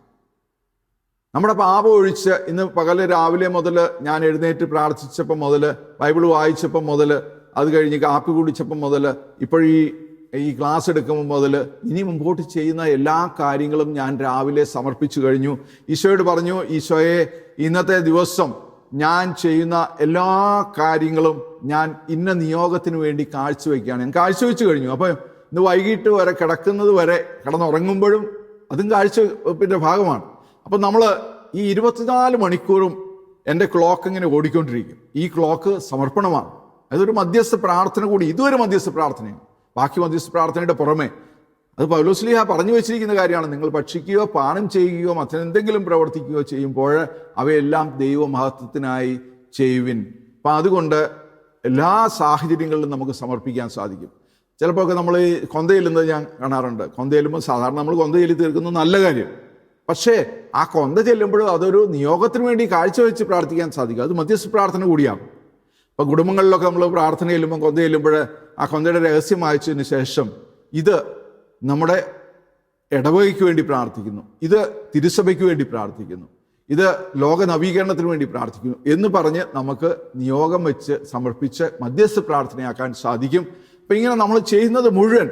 നമ്മുടെ പാപം ഒഴിച്ച് ഇന്ന് പകൽ രാവിലെ മുതൽ ഞാൻ എഴുന്നേറ്റ് പ്രാർത്ഥിച്ചപ്പം മുതൽ ബൈബിൾ വായിച്ചപ്പം മുതൽ അത് കഴിഞ്ഞ് കാപ്പി കുടിച്ചപ്പം മുതൽ ഇപ്പോഴീ ക്ലാസ് എടുക്കുമ്പോൾ മുതൽ ഇനി മുമ്പോട്ട് ചെയ്യുന്ന എല്ലാ കാര്യങ്ങളും ഞാൻ രാവിലെ സമർപ്പിച്ചു കഴിഞ്ഞു. ഈശോയോട് പറഞ്ഞു ഈശോയെ ഇന്നത്തെ ദിവസം ഞാൻ ചെയ്യുന്ന എല്ലാ കാര്യങ്ങളും ഞാൻ ഇന്ന നിയോഗത്തിന് വേണ്ടി കാഴ്ചവെക്കുകയാണ്. ഞാൻ കാഴ്ചവെച്ചു കഴിഞ്ഞു. അപ്പോൾ ഇന്ന് വൈകിട്ട് വരെ കിടക്കുന്നത് വരെ കിടന്നുറങ്ങുമ്പോഴും അതും കാഴ്ചവെപ്പിന്റെ ഭാഗമാണ്. അപ്പം നമ്മൾ ഈ ഇരുപത്തിനാല് മണിക്കൂറും എന്റെ ക്ലോക്ക് ഇങ്ങനെ ഓടിക്കൊണ്ടിരിക്കും. ഈ ക്ലോക്ക് സമർപ്പണമാണ്. അതൊരു മധ്യസ്ഥ പ്രാർത്ഥന കൂടി. ഇതൊരു മധ്യസ്ഥ പ്രാർത്ഥനയാണ്. ബാക്കി മധ്യസ്ഥ പ്രാർത്ഥനയുടെ പുറമെ. അത് പൗലോസ്ലിഹ പറഞ്ഞു വെച്ചിരിക്കുന്ന കാര്യമാണ്. നിങ്ങൾ ഭക്ഷിക്കുകയോ പാനം ചെയ്യുകയോ മറ്റെന്തെങ്കിലും പ്രവർത്തിക്കുകയോ ചെയ്യുമ്പോൾ അവയെല്ലാം ദൈവമഹത്വത്തിനായി ചെയ്യുവിൻ. അപ്പം അതുകൊണ്ട് എല്ലാ സാഹചര്യങ്ങളിലും നമുക്ക് സമർപ്പിക്കാൻ സാധിക്കും. ചിലപ്പോൾ നമ്മൾ കൊന്തയിലുന്നത് ഞാൻ കാണാറുണ്ട്. കൊന്തയിലുമ്പോൾ സാധാരണ നമ്മൾ കൊന്തയിൽ തീർക്കുന്നത് നല്ല കാര്യം. പക്ഷേ ആ കൊന്ത ചെല്ലുമ്പോഴും അതൊരു നിയോഗത്തിന് വേണ്ടി കാഴ്ചവെച്ച് പ്രാർത്ഥിക്കാൻ സാധിക്കും. അത് മധ്യസ്ഥ പ്രാർത്ഥന കൂടിയാണ് ഇപ്പം കുടുംബങ്ങളിലൊക്കെ നമ്മൾ പ്രാർത്ഥന ചെല്ലുമ്പോൾ കൊന്ത ചെല്ലുമ്പോൾ ആ കൊന്തയുടെ രഹസ്യം വായിച്ചതിന് ശേഷം ഇത് നമ്മുടെ ഇടവകയ്ക്ക് വേണ്ടി പ്രാർത്ഥിക്കുന്നു. ഇത് തിരുസഭയ്ക്ക് വേണ്ടി പ്രാർത്ഥിക്കുന്നു. ഇത് ലോക നവീകരണത്തിന് വേണ്ടി പ്രാർത്ഥിക്കുന്നു എന്ന് പറഞ്ഞ് നമുക്ക് നിയോഗം വെച്ച് സമർപ്പിച്ച് മധ്യസ്ഥ പ്രാർത്ഥനയാക്കാൻ സാധിക്കും. അപ്പം ഇങ്ങനെ നമ്മൾ ചെയ്യുന്നത് മുഴുവൻ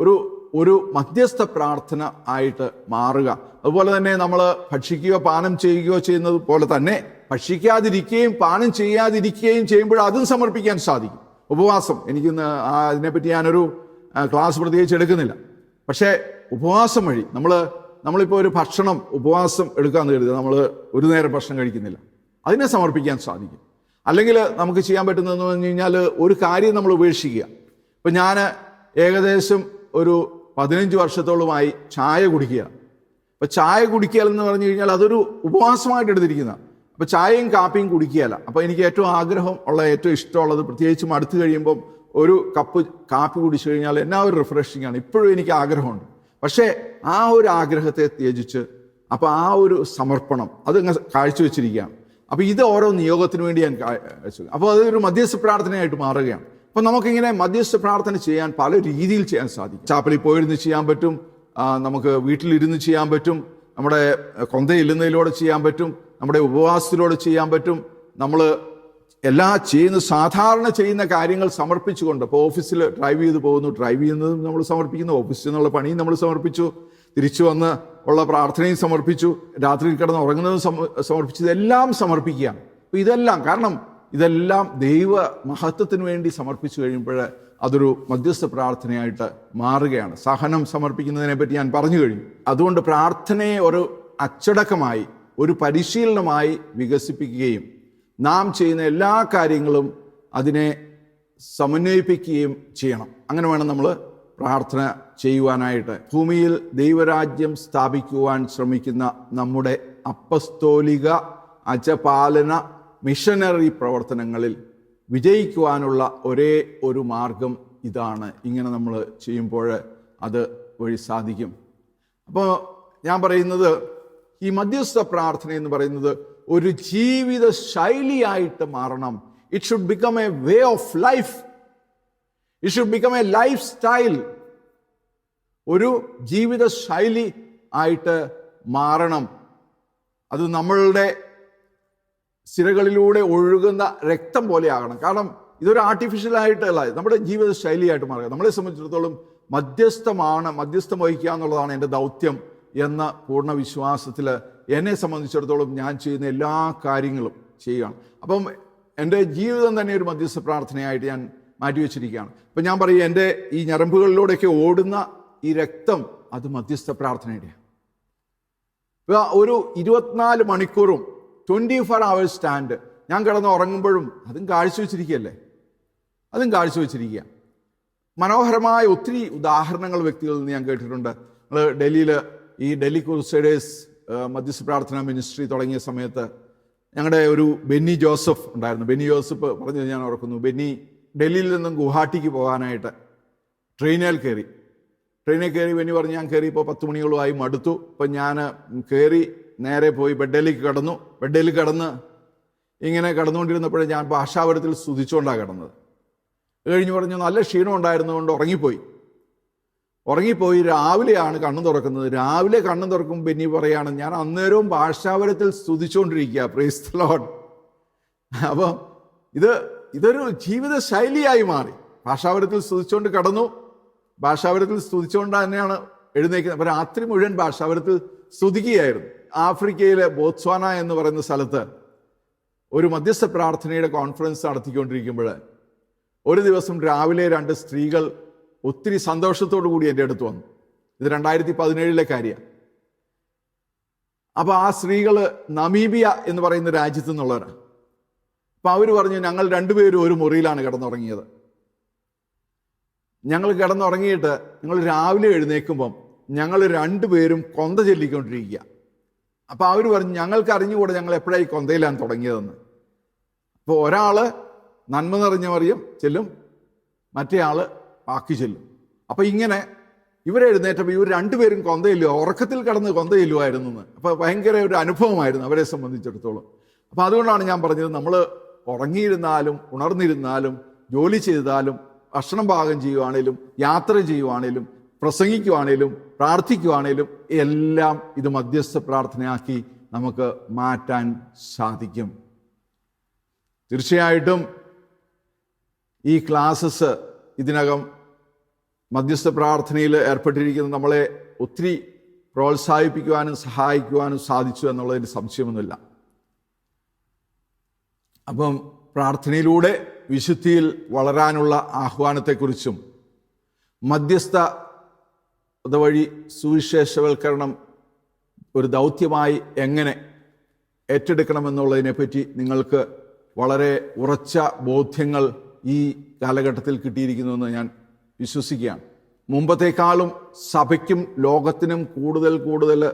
ഒരു ഒരു മധ്യസ്ഥ പ്രാർത്ഥന ആയിട്ട് മാറുക. അതുപോലെ തന്നെ നമ്മൾ ഭക്ഷിക്കുകയോ പാനം ചെയ്യുകയോ ചെയ്യുന്നത് പോലെ തന്നെ ഭക്ഷിക്കാതിരിക്കുകയും പാനം ചെയ്യാതിരിക്കുകയും ചെയ്യുമ്പോൾ അതും സമർപ്പിക്കാൻ സാധിക്കും. ഉപവാസം. എനിക്കിന്ന് ആ അതിനെപ്പറ്റി ഞാനൊരു ക്ലാസ് പ്രത്യേകിച്ച് എടുക്കുന്നില്ല. പക്ഷേ ഉപവാസം വഴി നമ്മൾ നമ്മളിപ്പോൾ ഒരു ഭക്ഷണം ഉപവാസം എടുക്കാമെന്ന് കരുതുക നമ്മൾ ഒരു നേരം ഭക്ഷണം കഴിക്കുന്നില്ല. അതിനെ സമർപ്പിക്കാൻ സാധിക്കും. അല്ലെങ്കിൽ നമുക്ക് ചെയ്യാൻ പറ്റുന്നതെന്ന് പറഞ്ഞു കഴിഞ്ഞാൽ ഒരു കാര്യം നമ്മൾ ഉപേക്ഷിക്കുക. ഇപ്പം ഞാൻ ഏകദേശം ഒരു പതിനഞ്ച് വർഷത്തോളമായി ചായ കുടിക്കുക. അപ്പം ചായ കുടിക്കുക എന്ന് പറഞ്ഞു കഴിഞ്ഞാൽ അതൊരു ഉപവാസമായിട്ട് എടുത്തിരിക്കുന്ന അപ്പം ചായയും കാപ്പിയും കുടിക്കുകയല്ല. അപ്പോൾ എനിക്ക് ഏറ്റവും ആഗ്രഹം ഉള്ള ഏറ്റവും ഇഷ്ടമുള്ളത് പ്രത്യേകിച്ചും അടുത്ത് കഴിയുമ്പം ഒരു കപ്പ് കാപ്പി കുടിച്ചു കഴിഞ്ഞാൽ എന്നാ ഒരു റിഫ്രഷിംഗ് ആണ്. ഇപ്പോഴും എനിക്ക് ആഗ്രഹമുണ്ട്. പക്ഷേ ആ ഒരു ആഗ്രഹത്തെ ത്യജിച്ച് അപ്പോൾ ആ ഒരു സമർപ്പണം അത് കാഴ്ചവെച്ചിരിക്കുകയാണ്. അപ്പോൾ ഇത് ഓരോ നിയോഗത്തിന് വേണ്ടി ഞാൻ അപ്പോൾ അതൊരു മധ്യസ്ഥ പ്രാർത്ഥനയായിട്ട് മാറുകയാണ്. അപ്പോൾ നമുക്കിങ്ങനെ മധ്യസ്ഥ പ്രാർത്ഥന ചെയ്യാൻ പല രീതിയിൽ ചെയ്യാൻ സാധിക്കും. ചാപ്പലിൽ പോയിരുന്ന് ചെയ്യാൻ പറ്റും നമുക്ക് വീട്ടിലിരുന്ന് ചെയ്യാൻ പറ്റും നമ്മുടെ കൊന്തയില്ലുന്നതിലൂടെ ചെയ്യാൻ പറ്റും നമ്മുടെ ഉപവാസത്തിലൂടെ ചെയ്യാൻ പറ്റും. നമ്മൾ എല്ലാ ചെയ്യുന്ന സാധാരണ ചെയ്യുന്ന കാര്യങ്ങൾ സമർപ്പിച്ചുകൊണ്ട് ഇപ്പോൾ ഓഫീസിൽ ഡ്രൈവ് ചെയ്ത് പോകുന്നു ഡ്രൈവ് ചെയ്യുന്നതും നമ്മൾ സമർപ്പിക്കുന്നു ഓഫീസിൽ നിന്നുള്ള പണിയും നമ്മൾ സമർപ്പിച്ചു തിരിച്ചു വന്ന് ഉള്ള പ്രാർത്ഥനയും സമർപ്പിച്ചു രാത്രി കിടന്ന് ഉറങ്ങുന്നതും സമ- സമർപ്പിച്ചു ഇതെല്ലാം സമർപ്പിക്കുകയാണ്. അപ്പോൾ ഇതെല്ലാം കാരണം ഇതെല്ലാം ദൈവ മഹത്വത്തിന് വേണ്ടി സമർപ്പിച്ചു കഴിയുമ്പോൾ അതൊരു മധ്യസ്ഥ പ്രാർത്ഥനയായിട്ട് മാറുകയാണ്. സഹനം സമർപ്പിക്കുന്നതിനെ പറ്റി ഞാൻ പറഞ്ഞു കഴിഞ്ഞു. അതുകൊണ്ട് പ്രാർത്ഥനയെ ഒരു അച്ചടക്കമായി ഒരു പരിശീലനമായി വികസിപ്പിക്കുകയും നാം ചെയ്യുന്ന എല്ലാ കാര്യങ്ങളും അതിനെ സമന്വയിപ്പിക്കുകയും ചെയ്യണം. അങ്ങനെ വേണം നമ്മൾ പ്രാർത്ഥന ചെയ്യുവാനായിട്ട്. ഭൂമിയിൽ ദൈവരാജ്യം സ്ഥാപിക്കുവാൻ ശ്രമിക്കുന്ന നമ്മുടെ അപ്പസ്തോലിക അജപാലന മിഷനറി പ്രവർത്തനങ്ങളിൽ വിജയിക്കുവാനുള്ള ഒരേ ഒരു മാർഗം ഇതാണ്. ഇങ്ങനെ നമ്മൾ ചെയ്യുമ്പോൾ അത് വഴി സാധിക്കും. അപ്പോൾ ഞാൻ പറയുന്നത് ഈ മധ്യസ്ഥ പ്രാർത്ഥന എന്ന് പറയുന്നത് ഒരു ജീവിത ശൈലിയായിട്ട് മാറണം. It should become a way of life it should become a life style ഒരു ജീവിത ശൈലി ആയിട്ട് മാറണം. അത് നമ്മളുടെ സിരകളിലൂടെ ഒഴുകുന്ന രക്തം പോലെ ആകണം. കാരണം ഇതൊരു ആർട്ടിഫിഷ്യൽ ആയിട്ടല്ല. നമ്മുടെ ജീവിത ശൈലിയായിട്ട് മാറുക. നമ്മളെ സംബന്ധിച്ചിടത്തോളം മധ്യസ്ഥമാണ് മധ്യസ്ഥം വഹിക്കുക എന്നുള്ളതാണ് എന്റെ ദൗത്യം. എന്ന പൂർണ വിശ്വാസത്തിൽ എന്നെ സംബന്ധിച്ചിടത്തോളം ഞാൻ ചെയ്യുന്ന എല്ലാ കാര്യങ്ങളും ചെയ്യുകയാണ്. അപ്പം എന്റെ ജീവിതം തന്നെ ഒരു മധ്യസ്ഥ പ്രാർത്ഥനയായിട്ട് ഞാൻ മാറ്റിവെച്ചിരിക്കുകയാണ്. അപ്പം ഞാൻ പറയും എന്റെ ഈ ഞരമ്പുകളിലൂടെയൊക്കെ ഓടുന്ന ഈ രക്തം അത് മധ്യസ്ഥ പ്രാർത്ഥനയുടെയാണ്. ഒരു ഇരുപത്തിനാല് മണിക്കൂറും ട്വന്റി ഫോർ അവേഴ്സ് സ്റ്റാൻഡ് ഞാൻ കിടന്ന് ഉറങ്ങുമ്പോഴും അതും കാഴ്ചവെച്ചിരിക്കുകയല്ലേ? അതും കാഴ്ചവെച്ചിരിക്കുക. മനോഹരമായ ഒത്തിരി ഉദാഹരണങ്ങൾ വ്യക്തികളിൽ നിന്ന് ഞാൻ കേട്ടിട്ടുണ്ട്. നമ്മൾ ഡൽഹിയിൽ ഈ ഡൽഹി ക്രൂസൈഡേഴ്സ് മധ്യസ്ഥ പ്രാർത്ഥന മിനിസ്ട്രി തുടങ്ങിയ സമയത്ത് ഞങ്ങളുടെ ഒരു ബെന്നി ജോസഫ് ഉണ്ടായിരുന്നു. ബെന്നി ജോസഫ് പറഞ്ഞത് ഞാൻ ഓർക്കുന്നു ബെന്നി ഡൽഹിയിൽ നിന്നും ഗുവാഹട്ടിക്ക് പോകാനായിട്ട് ട്രെയിനിൽ കയറി. ട്രെയിനിൽ കയറി ബെന്നി പറഞ്ഞ് ഞാൻ കയറി ഇപ്പോൾ പത്ത് മണിയോളമായി മടുത്തു. ഇപ്പം ഞാൻ കയറി നേരെ പോയി ബെഡ്ഡയിലേക്ക് കടന്നു. ബെഡേൽ കടന്ന് ഇങ്ങനെ കടന്നുകൊണ്ടിരുന്നപ്പോഴേ ഞാൻ ഭാഷാപരത്തിൽ സ്തുതിച്ചുകൊണ്ടാണ് കിടന്നത്. കഴിഞ്ഞ് പറഞ്ഞു നല്ല ക്ഷീണം ഉണ്ടായിരുന്നതുകൊണ്ട് ഉറങ്ങിപ്പോയി. ഉറങ്ങിപ്പോയി രാവിലെയാണ് കണ്ണു തുറക്കുന്നത്. രാവിലെ കണ്ണു തുറക്കുമ്പോൾ ബെന്നി പറയാണ് ഞാൻ അന്നേരവും ഭാഷാപരത്തിൽ സ്തുതിച്ചുകൊണ്ടിരിക്കുക പ്രൈസ് അപ്പം ഇത് ഇതൊരു ജീവിത ശൈലിയായി മാറി. ഭാഷാപരത്തിൽ സ്തുതിച്ചുകൊണ്ട് കടന്നു. ഭാഷാപരത്തിൽ സ്തുതിച്ചുകൊണ്ട് തന്നെയാണ് എഴുന്നേക്കുന്നത്. അപ്പോൾ രാത്രി മുഴുവൻ ഭാഷാപരത്തിൽ സ്തുതിക്കുകയായിരുന്നു. ആഫ്രിക്കയിലെ ബോത്സ്വാന എന്ന് പറയുന്ന സ്ഥലത്ത് ഒരു മധ്യസ്ഥ പ്രാർത്ഥനയുടെ കോൺഫറൻസ് നടത്തിക്കൊണ്ടിരിക്കുമ്പോൾ ഒരു ദിവസം രാവിലെ രണ്ട് സ്ത്രീകൾ ഒത്തിരി സന്തോഷത്തോടു കൂടി എന്റെ അടുത്ത് വന്നു. ഇത് രണ്ടായിരത്തി പതിനേഴിലെ കാര്യമാണ് അപ്പോൾ ആ സ്ത്രീകൾ നമീബിയ എന്ന് പറയുന്ന രാജ്യത്തു നിന്നുള്ളവരാണ് അപ്പം അവർ പറഞ്ഞു ഞങ്ങൾ രണ്ടുപേരും ഒരു മുറിയിലാണ് കിടന്നുറങ്ങിയത്. ഞങ്ങൾ കിടന്നുറങ്ങിയിട്ട് ഞങ്ങൾ രാവിലെ എഴുന്നേൽക്കുമ്പം ഞങ്ങൾ രണ്ടുപേരും കൊന്ത ചൊല്ലിക്കൊണ്ടിരിക്കുക. അപ്പോൾ അവർ പറഞ്ഞു ഞങ്ങൾക്ക് അറിഞ്ഞുകൂടെ ഞങ്ങൾ എപ്പോഴായി കൊന്തയിലാണ് തുടങ്ങിയതെന്ന്. അപ്പോൾ ഒരാൾ നന്മ നിറഞ്ഞ മറിയും ചെല്ലും മറ്റേ ആൾ ബാക്കി ചെല്ലും. അപ്പോൾ ഇങ്ങനെ ഇവരെഴുന്നേറ്റപ്പോൾ ഇവർ രണ്ടുപേരും കൊന്തയില്ലോ ഉറക്കത്തിൽ കടന്ന് കൊന്തയില്ലുമായിരുന്നു എന്ന്. അപ്പോൾ ഭയങ്കര ഒരു അനുഭവമായിരുന്നു അവരെ സംബന്ധിച്ചിടത്തോളം. അപ്പോൾ അതുകൊണ്ടാണ് ഞാൻ പറഞ്ഞത് നമ്മൾ ഉറങ്ങിയിരുന്നാലും ഉണർന്നിരുന്നാലും ജോലി ചെയ്താലും ഭക്ഷണം പാകം ചെയ്യുവാണേലും യാത്ര ചെയ്യുവാണേലും പ്രസംഗിക്കുവാണേലും പ്രാർത്ഥിക്കുവാണേലും എല്ലാം ഇത് മധ്യസ്ഥ പ്രാർത്ഥനയാക്കി നമുക്ക് മാറ്റാൻ സാധിക്കും. തീർച്ചയായിട്ടും ഈ ക്ലാസ്സസ് ഇതിനകം മധ്യസ്ഥ പ്രാർത്ഥനയിൽ ഏർപ്പെട്ടിരിക്കുന്ന നമ്മളെ ഒത്തിരി പ്രോത്സാഹിപ്പിക്കുവാനും സഹായിക്കുവാനും സാധിച്ചു എന്നുള്ളതിന് സംശയമൊന്നുമില്ല. അപ്പം പ്രാർത്ഥനയിലൂടെ വിശുദ്ധിയിൽ വളരാനുള്ള ആഹ്വാനത്തെക്കുറിച്ചും മധ്യസ്ഥ അതുവഴി സുവിശേഷവൽക്കരണം ഒരു ദൗത്യമായി എങ്ങനെ ഏറ്റെടുക്കണമെന്നുള്ളതിനെപ്പറ്റി നിങ്ങൾക്ക് വളരെ ഉറച്ച ബോധ്യങ്ങൾ ഈ കാലഘട്ടത്തിൽ കിട്ടിയിരിക്കുന്നുവെന്ന് ഞാൻ വിശ്വസിക്കുകയാണ്. മുമ്പത്തേക്കാളും സഭയ്ക്കും ലോകത്തിനും കൂടുതൽ കൂടുതൽ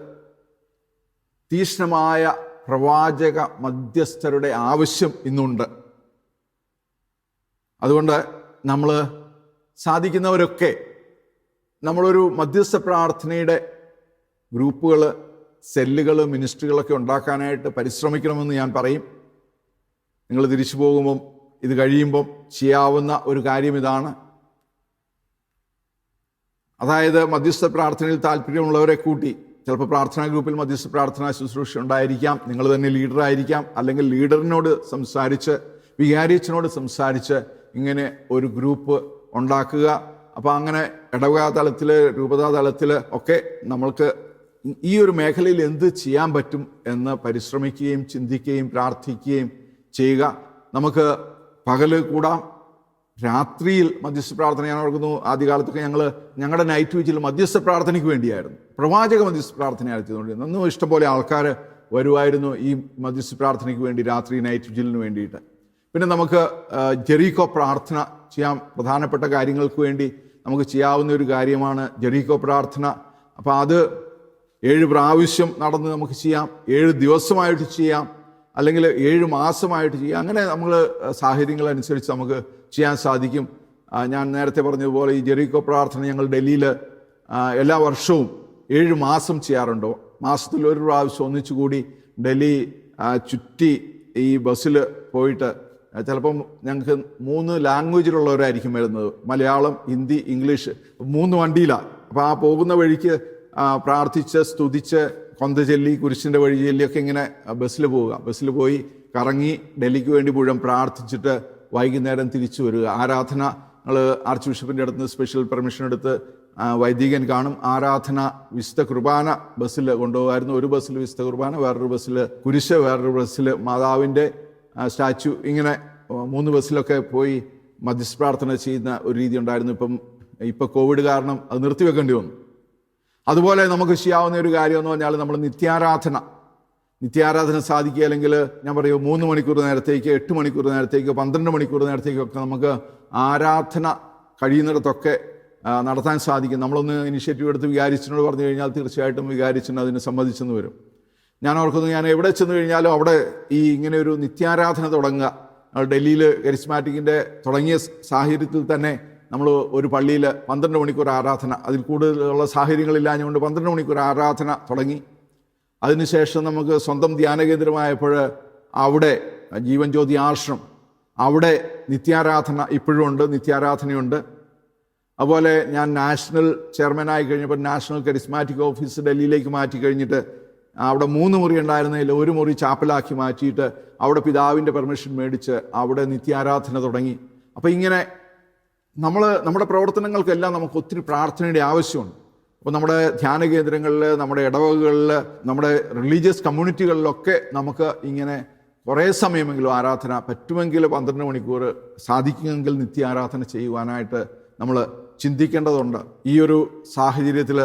തീക്ഷ്ണമായ പ്രവാചക മധ്യസ്ഥരുടെ ആവശ്യം ഇന്നുണ്ട്. അതുകൊണ്ട് നമ്മൾ സാധിക്കുന്നവരൊക്കെ നമ്മളൊരു മധ്യസ്ഥ പ്രാർത്ഥനയുടെ ഗ്രൂപ്പുകൾ സെല്ലുകൾ മിനിസ്ട്രികളൊക്കെ ഉണ്ടാക്കാനായിട്ട് പരിശ്രമിക്കണമെന്ന് ഞാൻ പറയും. നിങ്ങൾ തിരിച്ചു പോകുമ്പം ഇത് കഴിയുമ്പം ചെയ്യാവുന്ന ഒരു കാര്യം ഇതാണ്. അതായത് മധ്യസ്ഥ പ്രാർത്ഥനയിൽ താല്പര്യമുള്ളവരെ കൂട്ടി ചിലപ്പോൾ പ്രാർത്ഥനാ ഗ്രൂപ്പിൽ മധ്യസ്ഥ പ്രാർത്ഥനാ ശുശ്രൂഷ ഉണ്ടായിരിക്കാം നിങ്ങൾ തന്നെ ലീഡറായിരിക്കാം അല്ലെങ്കിൽ ലീഡറിനോട് സംസാരിച്ച് വികാരിച്ചനോട് സംസാരിച്ച് ഇങ്ങനെ ഒരു ഗ്രൂപ്പ് ഉണ്ടാക്കുക. അപ്പോൾ അങ്ങനെ ഇടവക തലത്തിൽ രൂപതാ തലത്തിൽ ഒക്കെ നമ്മൾക്ക് ഈ ഒരു മേഖലയിൽ എന്ത് ചെയ്യാൻ പറ്റും എന്ന് പരിശ്രമിക്കുകയും ചിന്തിക്കുകയും പ്രാർത്ഥിക്കുകയും ചെയ്യുക. നമുക്ക് പകൽ കൂടാം. രാത്രിയിൽ മധ്യസ്ഥ പ്രാർത്ഥന ഞാൻ ഓർക്കുന്നു ആദ്യകാലത്തൊക്കെ ഞങ്ങൾ ഞങ്ങളുടെ നൈറ്റ് വീച്ചിൽ മധ്യസ്ഥ പ്രാർത്ഥനയ്ക്ക് വേണ്ടിയായിരുന്നു. പ്രവാചക മധ്യസ്ഥ പ്രാർത്ഥനയായിരുന്നു അന്നും ഇഷ്ടംപോലെ ആൾക്കാർ വരുമായിരുന്നു ഈ മധ്യസ്ഥ പ്രാർത്ഥനയ്ക്ക് വേണ്ടി രാത്രി നൈറ്റ് വിജിലിന് വേണ്ടിയിട്ട്. പിന്നെ നമുക്ക് ജെറീകോ പ്രാർത്ഥന ചെയ്യാം. പ്രധാനപ്പെട്ട കാര്യങ്ങൾക്ക് വേണ്ടി നമുക്ക് ചെയ്യാവുന്ന ഒരു കാര്യമാണ് ജെറീക്കോ പ്രാർത്ഥന. അപ്പോൾ അത് ഏഴ് പ്രാവശ്യം നടന്ന് നമുക്ക് ചെയ്യാം. ഏഴ് ദിവസമായിട്ട് ചെയ്യാം. അല്ലെങ്കിൽ ഏഴ് മാസമായിട്ട് ചെയ്യുക അങ്ങനെ നമ്മൾ സാഹചര്യങ്ങൾ അനുസരിച്ച് നമുക്ക് ചെയ്യാൻ സാധിക്കും. ഞാൻ നേരത്തെ പറഞ്ഞതുപോലെ ഈ ജെറീക്കോ പ്രാർത്ഥന ഞങ്ങൾ ഡൽഹിയിൽ എല്ലാ വർഷവും ഏഴ് മാസം ചെയ്യാറുണ്ടോ. മാസത്തിൽ ഒരു പ്രാവശ്യം ഒന്നിച്ചുകൂടി ഡൽഹി ചുറ്റി ഈ ബസ്സിൽ പോയിട്ട് ചിലപ്പം ഞങ്ങൾക്ക് മൂന്ന് ലാംഗ്വേജിലുള്ളവരായിരിക്കും വരുന്നത്. മലയാളം ഹിന്ദി ഇംഗ്ലീഷ് മൂന്ന് വണ്ടിയിലാണ് അപ്പോൾ ആ പോകുന്ന വഴിക്ക് പ്രാർത്ഥിച്ച് സ്തുതിച്ച് കൊന്ത ചെല്ലി കുരിശിന്റെ വഴി ചെല്ലിയൊക്കെ ഇങ്ങനെ ബസ്സിൽ പോവുക. ബസ്സിൽ പോയി കറങ്ങി ഡൽഹിക്ക് വേണ്ടി മുഴുവൻ പ്രാർത്ഥിച്ചിട്ട് വൈകുന്നേരം തിരിച്ചു വരിക. ആരാധന ഞങ്ങൾ ആർച്ച് ബിഷപ്പിന്റെ അടുത്ത് സ്പെഷ്യൽ പെർമിഷൻ എടുത്ത് വൈദികൻ കാണും. ആരാധന വിശുദ്ധ കുർബാന ബസ്സിൽ കൊണ്ടുപോകായിരുന്നു. ഒരു ബസ്സിൽ വിശുദ്ധ കുർബാന വേറൊരു ബസ്സിൽ കുരിശ് വേറൊരു ബസ്സിൽ മാതാവിന്റെ സ്റ്റാച്ചു ഇങ്ങനെ മൂന്ന് ബസ്സിലൊക്കെ പോയി മധ്യസ്ഥ പ്രാർത്ഥന ചെയ്യുന്ന ഒരു രീതി ഉണ്ടായിരുന്നു. ഇപ്പം ഇപ്പം കോവിഡ് കാരണം അത് നിർത്തിവെക്കേണ്ടി വന്നു. അതുപോലെ നമുക്ക് ചെയ്യാവുന്ന ഒരു കാര്യം എന്ന് പറഞ്ഞാൽ നമ്മൾ നിത്യാരാധന. നിത്യാരാധന സാധിക്കുക അല്ലെങ്കിൽ ഞാൻ പറയൂ മൂന്ന് മണിക്കൂർ നേരത്തേക്ക് എട്ട് മണിക്കൂർ നേരത്തേക്ക് പന്ത്രണ്ട് മണിക്കൂർ നേരത്തേക്കൊക്കെ നമുക്ക് ആരാധന കഴിയുന്നിടത്തൊക്കെ നടത്താൻ സാധിക്കും. നമ്മളൊന്ന് ഇനിഷ്യേറ്റീവ് എടുത്ത് വികാരിച്ചനോട് പറഞ്ഞു കഴിഞ്ഞാൽ തീർച്ചയായിട്ടും വികാരിച്ചന് അതിനെ സമ്മതിച്ചെന്ന് വരും. ഞാൻ ഓർക്കുന്നു ഞാൻ എവിടെ ചെന്ന് കഴിഞ്ഞാലും അവിടെ ഈ ഇങ്ങനെ ഒരു നിത്യാരാധന തുടങ്ങുക. ഡൽഹിയിൽ കരിസ്മാറ്റിക്കിന്റെ തുടങ്ങിയ സാഹചര്യത്തിൽ തന്നെ നമ്മൾ ഒരു പള്ളിയിൽ പന്ത്രണ്ട് മണിക്കൂർ ആരാധന അതിൽ കൂടുതലുള്ള സാഹചര്യങ്ങളില്ലാഞ്ഞുകൊണ്ട് പന്ത്രണ്ട് മണിക്കൂർ ആരാധന തുടങ്ങി. അതിനുശേഷം നമുക്ക് സ്വന്തം ധ്യാനകേന്ദ്രമായപ്പോൾ അവിടെ ജീവൻ ജ്യോതി ആശ്രം അവിടെ നിത്യാരാധന ഇപ്പോഴും ഉണ്ട് നിത്യാരാധനയുണ്ട്. അതുപോലെ ഞാൻ നാഷണൽ ചെയർമാനായി കഴിഞ്ഞപ്പോൾ നാഷണൽ കരിസ്മാറ്റിക് ഓഫീസ് ഡൽഹിയിലേക്ക് മാറ്റി കഴിഞ്ഞിട്ട് അവിടെ മൂന്ന് മുറി ഉണ്ടായിരുന്നതിൽ ഒരു മുറി ചാപ്പലാക്കി മാറ്റിയിട്ട് അവിടെ പിതാവിന്റെ പെർമിഷൻ മേടിച്ച് അവിടെ നിത്യാരാധന തുടങ്ങി. അപ്പോൾ ഇങ്ങനെ നമ്മൾ നമ്മുടെ പ്രവർത്തനങ്ങൾക്കെല്ലാം നമുക്ക് ഒത്തിരി പ്രാർത്ഥനയുടെ ആവശ്യമുണ്ട്. അപ്പോൾ നമ്മുടെ ധ്യാന കേന്ദ്രങ്ങളിൽ നമ്മുടെ ഇടവകകളിൽ നമ്മുടെ റിലീജിയസ് കമ്മ്യൂണിറ്റികളിലൊക്കെ നമുക്ക് ഇങ്ങനെ കുറേ സമയമെങ്കിലും ആരാധന പറ്റുമെങ്കിൽ പന്ത്രണ്ട് മണിക്കൂർ സാധിക്കുമെങ്കിൽ നിത്യ ആരാധന ചെയ്യുവാനായിട്ട് നമ്മൾ ചിന്തിക്കേണ്ടതുണ്ട്. ഈ ഒരു സാഹചര്യത്തിൽ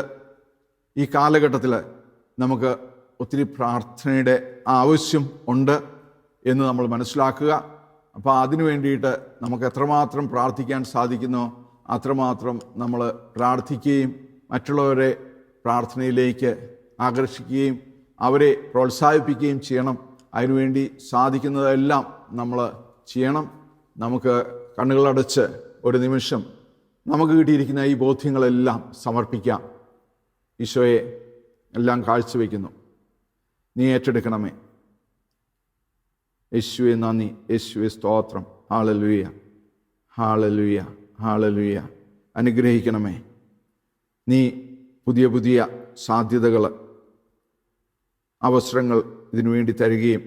ഈ കാലഘട്ടത്തിൽ നമുക്ക് ഒത്തിരി പ്രാർത്ഥനയുടെ ആവശ്യം ഉണ്ട് എന്ന് നമ്മൾ മനസ്സിലാക്കുക. അപ്പോൾ അതിനു വേണ്ടിയിട്ട് നമുക്ക് എത്രമാത്രം പ്രാർത്ഥിക്കാൻ സാധിക്കുന്നോ അത്രമാത്രം നമ്മൾ പ്രാർത്ഥിക്കുകയും മറ്റുള്ളവരെ പ്രാർത്ഥനയിലേക്ക് ആകർഷിക്കുകയും അവരെ പ്രോത്സാഹിപ്പിക്കുകയും ചെയ്യണം. അതിനുവേണ്ടി സാധിക്കുന്നതെല്ലാം നമ്മൾ ചെയ്യണം. നമുക്ക് കണ്ണുകളടച്ച് ഒരു നിമിഷം നമുക്ക് കിട്ടിയിരിക്കുന്ന ഈ ബോധ്യങ്ങളെല്ലാം സമർപ്പിക്കാം. ഈശോയെ എല്ലാം കാഴ്ചവെക്കുന്നു. നീ ഏറ്റെടുക്കണമേ. യേശുവെ നന്ദി. യേശുവെ സ്തോത്രം. ഹാളലുയ ഹാളലുയ ഹാളലുയ അനുഗ്രഹിക്കണമേ. നീ പുതിയ പുതിയ സാധ്യതകൾ അവസരങ്ങൾ ഇതിനു വേണ്ടി തരികയും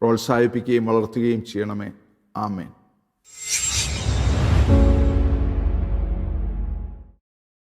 പ്രോത്സാഹിപ്പിക്കുകയും വളർത്തുകയും ചെയ്യണമേ. ആമേൻ.